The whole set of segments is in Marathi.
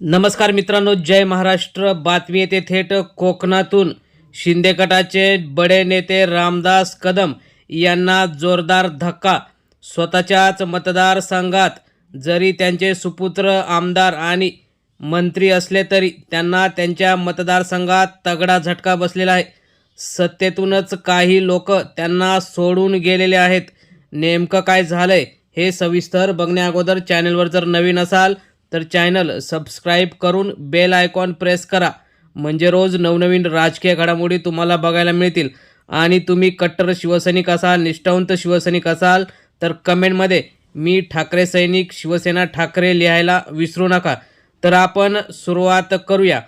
नमस्कार मित्रांनो जय महाराष्ट्र. बातमी येते थेट कोकणातून. शिंदे गटाचे बडे नेते रामदास कदम यांना जोरदार धक्का. स्वतःच्याच मतदारसंघात जरी त्यांचे सुपुत्र आमदार आणि मंत्री असले तरी त्यांना त्यांच्या मतदारसंघात तगडा झटका बसलेला आहे. सत्तेतूनच काही लोक त्यांना सोडून गेलेले आहेत. नेमकं काय झालं आहे हे सविस्तर बघण्याअगोदर चॅनलवर जर नवीन असाल तर चॅनल सबस्क्राईब करून बेल आयकॉन प्रेस करा. म्हणजे रोज नवनवीन राजकीय घडामोडी तुम्हाला बघायला मिळतील. आणि तुम्ही कट्टर शिवसैनिक असाल निष्ठावंत शिवसैनिक असाल तर कमेंटमध्ये मी ठाकरे सैनिक शिवसेना ठाकरे लिहायला विसरू नका. तर आपण सुरुवात करूया.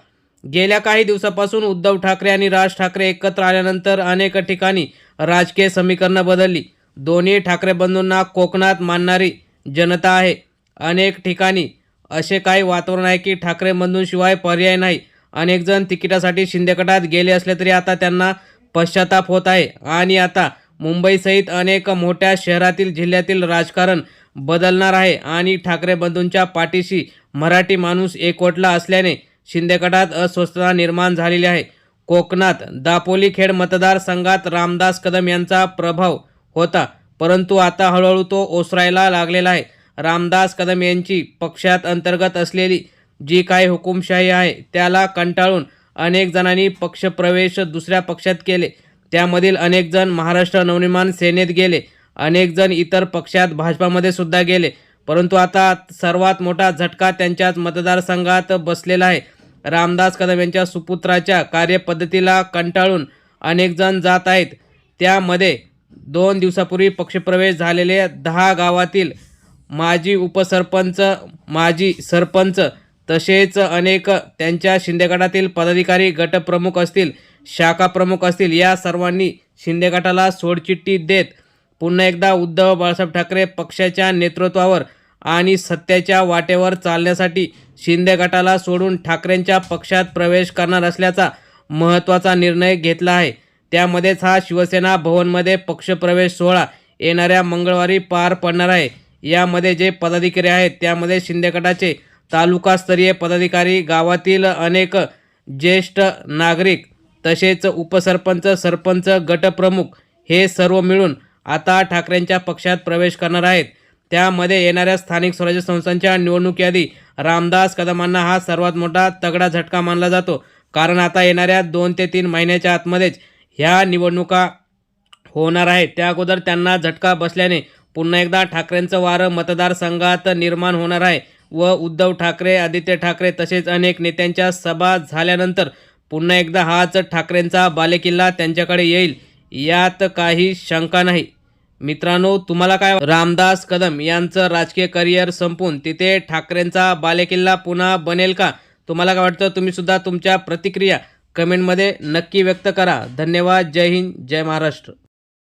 गेल्या काही दिवसापासून उद्धव ठाकरे आणि राज ठाकरे एकत्र आल्यानंतर अनेक ठिकाणी राजकीय समीकरणं बदलली. दोन्ही ठाकरे बंधूंना कोकणात मानणारी जनता आहे. अनेक ठिकाणी असे काही वातावरण आहे की ठाकरे बंधूंशिवाय पर्याय नाही. अनेक जण तिकिटासाठी शिंदेगटात गेले असले तरी आता त्यांना पश्चाताप होत आहे. आणि आता मुंबईसहित अनेक मोठ्या शहरातील जिल्ह्यातील राजकारण बदलणार आहे आणि ठाकरे बंधूंच्या पाठीशी मराठी माणूस एकवटला असल्याने शिंदेगटात अस्वस्थता निर्माण झालेली आहे. कोकणात दापोली खेड मतदारसंघात रामदास कदम यांचा प्रभाव होता परंतु आता हळूहळू तो ओसरायला लागलेला आहे. रामदास कदम यांची पक्षात अंतर्गत असलेली जी काही हुकुमशाही आहे त्याला कंटाळून अनेक जणांनी पक्षप्रवेश दुसऱ्या पक्षात केले. त्यामधील अनेक जण महाराष्ट्र नवनिर्माण सेनेत गेले. अनेक जण इतर पक्षात भाजपामध्ये सुद्धा गेले. परंतु आता सर्वात मोठा झटका त्यांच्याच मतदारसंघात बसलेला आहे. रामदास कदम यांच्या सुपुत्राच्या कार्यपद्धतीला कंटाळून अनेक जण जात आहेत. त्यामध्ये दोन दिवसापूर्वी पक्षप्रवेश झालेले दहा गावातील माजी उपसरपंच माजी सरपंच तसेच अनेक त्यांच्या शिंदेगटातील पदाधिकारी गटप्रमुख असतील शाखा प्रमुख असतील या सर्वांनी शिंदे गटाला सोडचिठ्ठी देत पुन्हा एकदा उद्धव बाळासाहेब ठाकरे पक्षाच्या नेतृत्वावर आणि सत्याच्या वाटेवर चालण्यासाठी शिंदे गटाला सोडून ठाकरेंच्या पक्षात प्रवेश करणार असल्याचा महत्त्वाचा निर्णय घेतला आहे. त्यामध्येच हा शिवसेना भवनमध्ये पक्षप्रवेश सोहळा येणाऱ्या मंगळवारी पार पडणार आहे. यामध्ये जे पदाधिकारी आहेत त्यामध्ये शिंदे गटाचे तालुकास्तरीय पदाधिकारी गावातील अनेक ज्येष्ठ नागरिक तसेच उपसरपंच सरपंच गटप्रमुख हे सर्व मिळून आता ठाकरेंच्या पक्षात प्रवेश करणार आहेत. त्यामध्ये येणाऱ्या स्थानिक स्वराज्य संस्थांच्या निवडणुकीआधी रामदास कदमांना हा सर्वात मोठा तगडा झटका मानला जातो. कारण आता येणाऱ्या दोन ते तीन महिन्याच्या आतमध्येच ह्या निवडणुका होणार आहेत. त्या अगोदर त्यांना झटका बसल्याने पुन्हा एकदा ठाकरेंचं वारं मतदारसंघात निर्माण होणार आहे. व उद्धव ठाकरे आदित्य ठाकरे तसेच अनेक नेत्यांच्या सभा झाल्यानंतर पुन्हा एकदा हाच ठाकरेंचा बालेकिल्ला त्यांच्याकडे येईल यात काही शंका नाही. मित्रांनो तुम्हाला काय रामदास कदम यांचं राजकीय करिअर संपून तिथे ठाकरेंचा बालेकिल्ला पुन्हा बनेल का? तुम्हाला काय वाटतं? तुम्हीसुद्धा तुमच्या प्रतिक्रिया कमेंटमध्ये नक्की व्यक्त करा. धन्यवाद. जय हिंद. जय महाराष्ट्र.